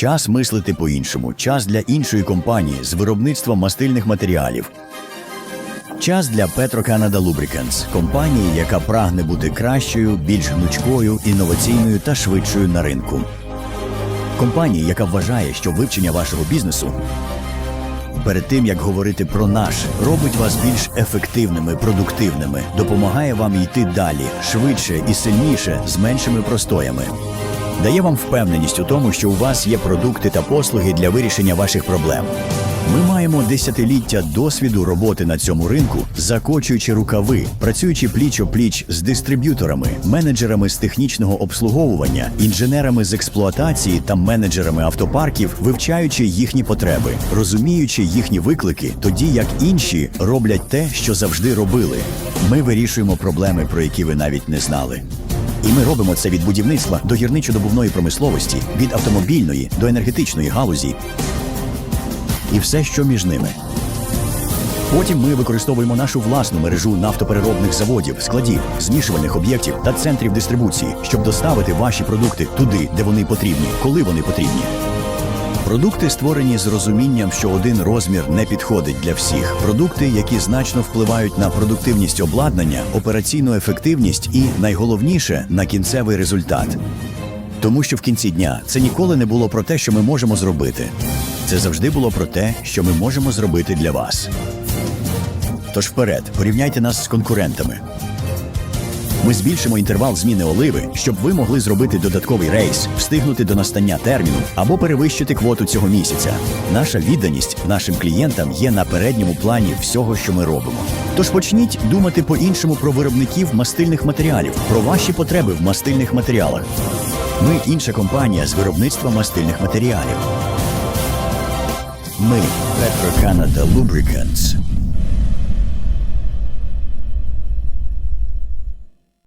Час мислити по-іншому, час для іншої компанії з виробництва мастильних матеріалів. Час для Petro Canada Lubricants – компанії, яка прагне бути кращою, більш гнучкою, інноваційною та швидшою на ринку. Компанії, яка вважає, що вивчення вашого бізнесу перед тим як говорити про наш, робить вас більш ефективними, продуктивними, допомагає вам йти далі, швидше і сильніше з меншими простоями. Дає вам впевненість у тому, що у вас є продукти та послуги для вирішення ваших проблем. Ми маємо десятиліття досвіду роботи на цьому ринку, закочуючи рукави, працюючи пліч о пліч з дистриб'юторами, менеджерами з технічного обслуговування, інженерами з експлуатації та менеджерами автопарків, вивчаючи їхні потреби, розуміючи їхні виклики, тоді як інші роблять те, що завжди робили. Ми вирішуємо проблеми, про які ви навіть не знали. І ми робимо це від будівництва до гірничо-добувної промисловості, від автомобільної до енергетичної галузі і все, що між ними. Потім ми використовуємо нашу власну мережу нафтопереробних заводів, складів, змішувальних об'єктів та центрів дистрибуції, щоб доставити ваші продукти туди, де вони потрібні, коли вони потрібні. Продукти створені з розумінням, що один розмір не підходить для всіх. Продукти, які значно впливають на продуктивність обладнання, операційну ефективність і, найголовніше, на кінцевий результат. Тому що в кінці дня це ніколи не було про те, що ми можемо зробити. Це завжди було про те, що ми можемо зробити для вас. Тож вперед, порівняйте нас з конкурентами. Ми збільшимо інтервал зміни оливи, щоб ви могли зробити додатковий рейс, встигнути до настання терміну або перевищити квоту цього місяця. Наша відданість нашим клієнтам є на передньому плані всього, що ми робимо. Тож почніть думати по-іншому про виробників мастильних матеріалів, про ваші потреби в мастильних матеріалах. Ми інша компанія з виробництва мастильних матеріалів. Ми Petro Canada Lubricants.